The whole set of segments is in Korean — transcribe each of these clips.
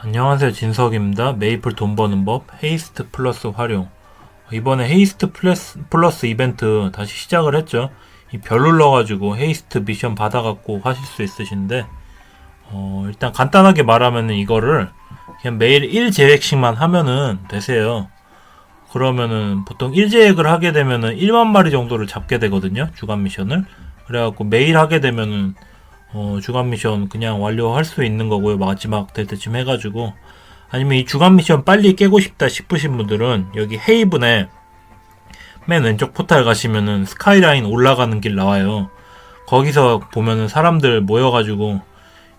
안녕하세요 진석입니다. 메이플 돈 버는 법 헤이스트 플러스 활용 이번에 헤이스트 플러스, 플러스 이벤트 다시 시작을 했죠. 이별 눌러가지고 헤이스트 미션 받아갖고 하실 수 있으신데 어, 일단 간단하게 말하면은 이거를 그냥 매일 1제획씩만 하면은 되세요. 그러면은 보통 1제획을 하게 되면은 1만 마리 정도를 잡게 되거든요. 주간 미션을. 그래갖고 매일 하게 되면은 어, 주간 미션 그냥 완료할 수 있는 거고요. 마지막 될 때쯤 해가지고. 아니면 이 주간 미션 빨리 깨고 싶다 싶으신 분들은 여기 헤이븐에 맨 왼쪽 포탈 가시면은 스카이라인 올라가는 길 나와요. 거기서 보면은 사람들 모여가지고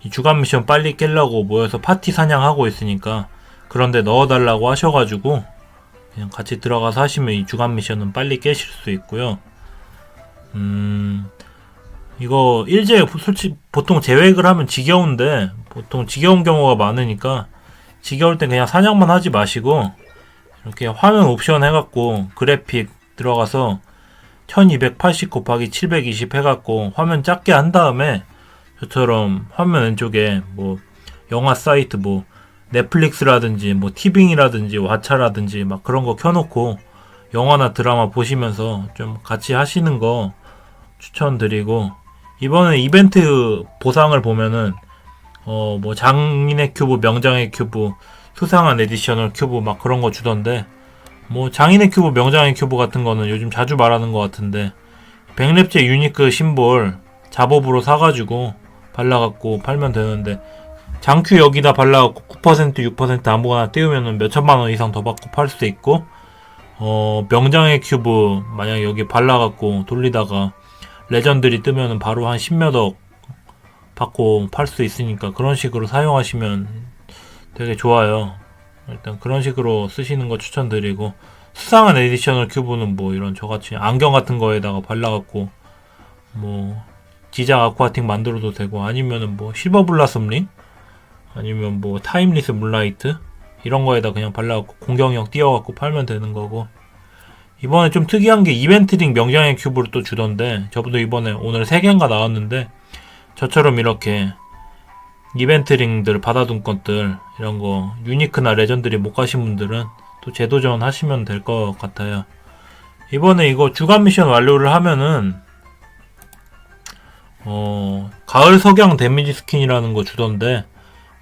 이 주간 미션 빨리 깨려고 모여서 파티 사냥하고 있으니까 그런데 넣어달라고 하셔가지고 그냥 같이 들어가서 하시면 이 주간 미션은 빨리 깨실 수 있고요. 음, 이거 일제 솔직히 보통 제획을 하면 지겨운데 보통 지겨운 경우가 많으니까 지겨울 땐 그냥 사냥만 하지 마시고 이렇게 화면 옵션 해갖고 그래픽 들어가서 1280 곱하기 720 해갖고 화면 작게 한 다음에 저처럼 화면 왼쪽에 뭐 영화 사이트 뭐 넷플릭스라든지 뭐 티빙이라든지 왓챠라든지 막 그런 거 켜놓고 영화나 드라마 보시면서 좀 같이 하시는 거 추천드리고 이번에 이벤트 보상을 보면은 어 뭐 장인의 큐브, 명장의 큐브, 수상한 에디셔널 큐브 막 그런 거 주던데 뭐 장인의 큐브, 명장의 큐브 같은 거는 요즘 자주 말하는 것 같은데 백랩제 유니크 심볼 잡업으로 사가지고 발라갖고 팔면 되는데 장큐 여기다 발라갖고 9% 6% 아무거나 띄우면은 몇 천만 원 이상 더 받고 팔 수도 있고 어 명장의 큐브 만약 여기 발라갖고 돌리다가 레전드리 뜨면은 바로 한 10몇억 받고 팔 수 있으니까 그런 식으로 사용하시면 되게 좋아요. 일단 그런 식으로 쓰시는 거 추천드리고 수상한 에디셔널 큐브는 뭐 이런 저같이 안경 같은 거에다가 발라갖고 뭐 지작 아쿠아틱 만들어도 되고 아니면은 뭐 실버 블라썸 링? 아니면 뭐 타임리스 문라이트? 이런 거에다 그냥 발라갖고 공격력 띄워갖고 팔면 되는 거고 이번에 좀 특이한 게 이벤트링 명장의 큐브를 또 주던데 저도 이번에 오늘 3개인가 나왔는데 저처럼 이렇게 이벤트링들 받아둔 것들 이런 거 유니크나 레전드리 못 가신 분들은 또 재도전 하시면 될 것 같아요. 이번에 이거 주간 미션 완료를 하면은 어 가을 석양 데미지 스킨이라는 거 주던데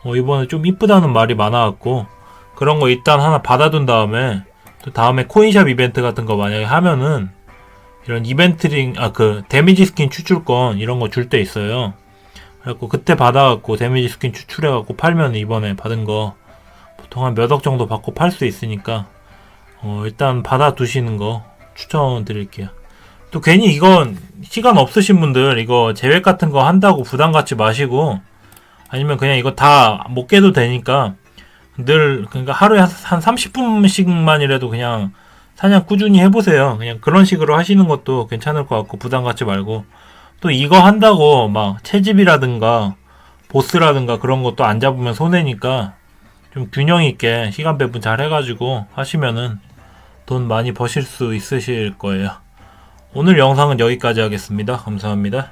어 이번에 좀 이쁘다는 말이 많아갖고 그런 거 일단 하나 받아둔 다음에 또 다음에 코인샵 이벤트 같은 거 만약에 하면은 이런 이벤트링 아 그 데미지 스킨 추출권 이런 거 줄 때 있어요. 그래갖고 그때 받아갖고 데미지 스킨 추출해갖고 팔면 이번에 받은 거 보통 한 몇 억 정도 받고 팔 수 있으니까 어 일단 받아 두시는 거 추천드릴게요. 또 괜히 이건 시간 없으신 분들 이거 제획 같은 거 한다고 부담 갖지 마시고 아니면 그냥 이거 다 못 깨도 되니까 늘 그러니까 하루에 한 30분씩만이라도 그냥 사냥 꾸준히 해보세요. 그냥 그런 식으로 하시는 것도 괜찮을 것 같고 부담 갖지 말고 또 이거 한다고 막 채집이라든가 보스라든가 그런 것도 안 잡으면 손해니까 좀 균형 있게 시간 배분 잘 해가지고 하시면은 돈 많이 버실 수 있으실 거예요. 오늘 영상은 여기까지 하겠습니다. 감사합니다.